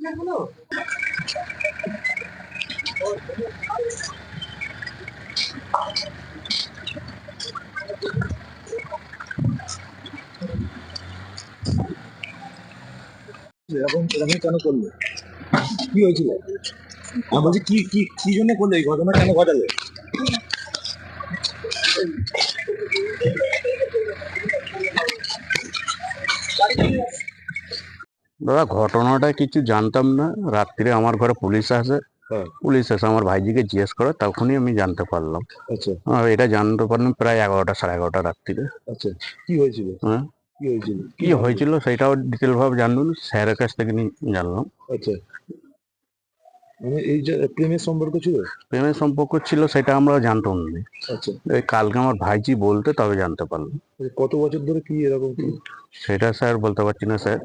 なるほど。এরকম এরকম কেন করলে? কি হয়েছিল? আমি বলছি কি কি কি জন্য করলে? এই ঘটনা কেন ঘটালে? দাদা ঘটনাটা কিছু জানতাম না। রাত্রিরে আমার ঘরে পুলিশ আসে। হ্যাঁ। পুলিশ এসে আমার ভাইজিকে জিজ্ঞেস করে তখনই আমি জানতে পারলাম। আচ্ছা। আর এটা জানতে পারলাম প্রায় এগারোটা সাড়ে এগারোটা রাত্রিরে আচ্ছা। কি হয়েছিল? হ্যাঁ? কি হয়েছিল? কি হয়েছিল সেটাও ডিটেল ভাবে জানলাম স্যারের কাছ থেকে জানলাম। আচ্ছা। মানে এই যে প্রেমের সম্পর্ক ছিল? প্রেমের সম্পর্ক ছিল সেটা আমরা জানতাম না। আচ্ছা। কালকে আমার ভাইজি বলতে তবে জানতে পারলাম। কত বছর ধরে কি এরকম সেটা স্যার বলতে পারছি না স্যার।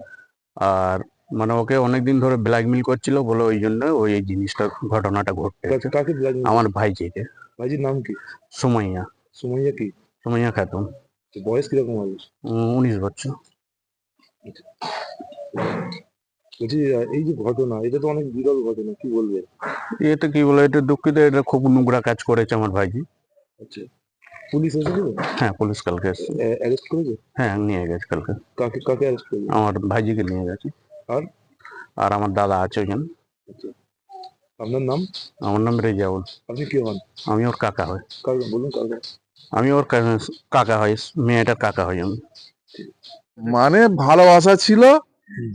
আর মানে ওকে অনেকদিন ধরে ব্ল্যাকমেল করছিল বলে ওই জন্য ওই এই জিনিসটা ঘটনাটা ঘটতে গেছে। কাকে আমার ভাইজিকে। ভাইজির নাম কি? সুমাইয়া। সুমাইয়া কি? সুমাইয়া খাতুন। বয়স কীরকম হবে উনিশ বছর। বলছি এই যে ঘটনা এটা তো অনেক বিরল ঘটনা কি বলবে? এটা কি বলে এটা দুঃখিত এটা খুব নোংরা কাজ করেছে আমার ভাইজি। আচ্ছা পুলিশ এসেছিল? হ্যাঁ পুলিশ কালকে অ্যারেস্ট করেছে? হ্যাঁ নিয়ে গেছে কালকে। কাকে কাকে অ্যারেস্ট করেছে? আমার ভাইজিকে নিয়ে গেছে। আর? আর আমার দাদা আছে ওখানে আচ্ছা আপনার নাম? আমার নাম রেজাউল। আপনি কে হন? আমি ওর কাকা হয় বলুন কাকে। আমি ওর কাকা হয় মেয়েটার কাকা হয় আমি। মানে ভালোবাসা ছিল,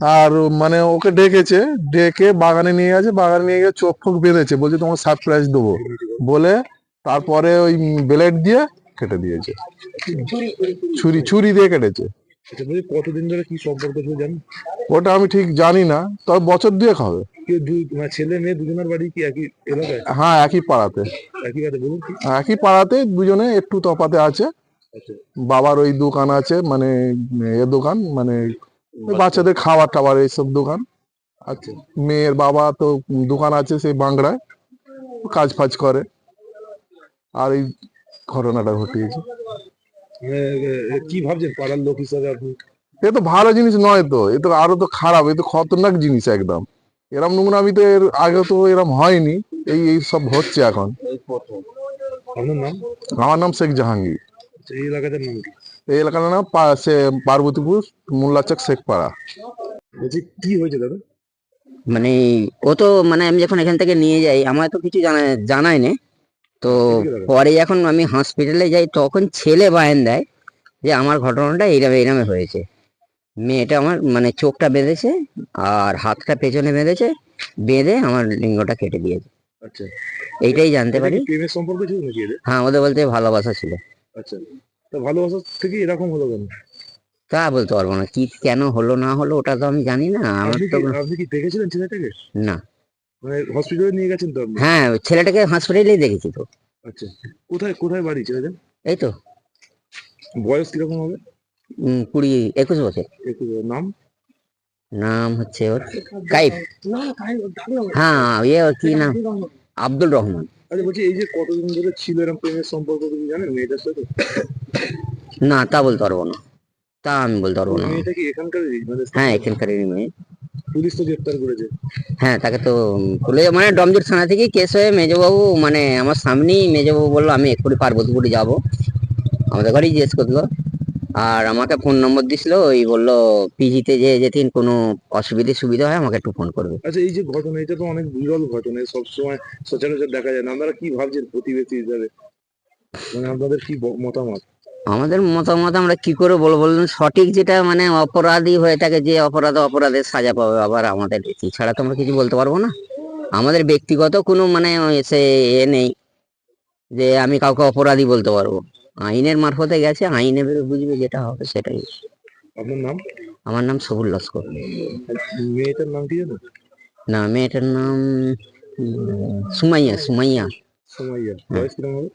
আর মানে ওকে ডেকেছে, ডেকে বাগানে নিয়ে গেছে, বাগানে নিয়ে গিয়ে চোখ ফোক বেঁধেছে, বলছে তোমাকে সারপ্রাইজ দেবো। বলে তারপরে ওই ব্লেড দিয়ে কেটে দিয়েছে। ছুরি ছুরি দিয়ে কেটেছে। আচ্ছা বলছি কতদিন ধরে কি সম্পর্ক ছিল জানেন ওটা আমি ঠিক জানি না তবে বছর দুয়েক হবে। দুই মানে ছেলে মেয়ে দুজনের বাড়ি কি একই এলাকায়? হ্যাঁ একই পাড়াতে। একই বলুন কি? একই পাড়াতে দুজনে একটু তফাতে আছে। আচ্ছা। বাবার ওই দোকান আছে মানে এ দোকান মানে বাচ্চাদের খাবার টাবার এইসব দোকান। আচ্ছা। মেয়ের বাবা তো দোকান আছে সেই বাংলায় কাজ ফাজ করে। আর এই ঘটনাটা ঘটিয়েছে। কি ভাবছেন পাড়ার লোক হিসাবে আপনি? এ তো ভালো জিনিস নয় তো এ তো আরও তো খারাপ এ তো খতরনাক জিনিস একদম। এরম নোংরামি তো এর আগে তো এরম হয়নি এই এই সব হচ্ছে এখন। আপনার নাম? আমার নাম শেখ জাহাঙ্গীর। এই এলাকাটার নাম কি? এই এলাকার নাম পা- সে- পার্বতীপুর মোল্লাচক শেখপাড়া বলছি কি হয়েছে দাদা? মানে ও তো মানে আমি যখন এখান থেকে নিয়ে যাই আমার তো কিছু জানা জানাই না তো পরে যখন আমি হসপিটালে যাই তখন ছেলে বায়ান দেয় যে আমার ঘটনাটা এইরকম এইরকম হয়েছে। মেয়েটা আমার মানে চোখটা বেঁধেছে আর হাতটা পেছনে বেঁধেছে বেঁধে আমার লিঙ্গটা কেটে দিয়েছে। আচ্ছা। এইটাই জানতে পারি। প্রেমের সম্পর্ক ছিল নাকি এদের? হ্যাঁ ওদের বলতে ভালোবাসা ছিল। আচ্ছা। তা ভালোবাসা থেকে এরকম হলো কেন? তা বলতে পারব না। কি কেন হলো না হলো ওটা তো আমি জানি না। আমার তো আপনি কি দেখেছিলেন ছেলেটাকে? না। মানে হসপিটালে নিয়ে গেছেন তো আপনি? হ্যাঁ ছেলেটাকে হসপিটালেই দেখেছি তো। আচ্ছা কোথায় কোথায় বাড়ি ছেলেদের এই তো। বয়স কীরকম হবে? উম, কুড়ি একুশ বছর। একটু নাম? নাম হচ্ছে ওর কাইফ। হ্যাঁ ইয়ে ওর কি নাম? আব্দুল রহমান। আচ্ছা বলছি এই যে কতদিন ধরে ছিল এরকম প্রেমের সম্পর্ক তুমি জানেন মেয়েটার সাথে? না তা বলতে পারব না। তা আমি বলতে পারব না। মেয়েটা কি এখানকারই? মানে হ্যাঁ এখানকারই মেয়ে। পুলিশ তো গ্রেপ্তার করেছে। হ্যাঁ তাকে তো বলে মানে ডমজুর থানা থেকে কেস হয়ে মেজবাবু মানে আমার সামনেই মেজবাবু বলল আমি এক্ষুনি পার্বতীপুরে যাব। আমাদের ঘরেই জিজ্ঞেস করল। আর আমাকে ফোন নম্বর দিছিল ওই বলল পিজিতে যে যেদিন কোনো অসুবিধে সুবিধা হয় আমাকে একটু ফোন করবে। আচ্ছা এই যে ঘটনা এটা তো অনেক বিরল ঘটনা সব সময় সচরাচর দেখা যায় না। আপনারা কি ভাবছেন প্রতিবেশী হিসাবে? মানে আপনাদের কি মতামত? আমাদের মতামত আমরা কি করে বলব বলুন? সঠিক যেটা মানে অপরাধী হয়ে থাকে যে অপরাধ অপরাধের সাজা পাবে আবার আমাদের এছাড়া তো আমরা কিছু বলতে পারব না। আমাদের ব্যক্তিগত কোনো মানে সে এ নেই যে আমি কাউকে অপরাধী বলতে পারব। আইনের মারফতে গেছে আইনে বুঝবে যেটা হবে সেটাই। আপনার নাম? আমার নাম সবুল লস্কর। মেয়েটার নাম কি জানো? না মেয়েটার নাম সুমাইয়া সুমাইয়া। সোমাইয়া। বয়স কীরকম হবে?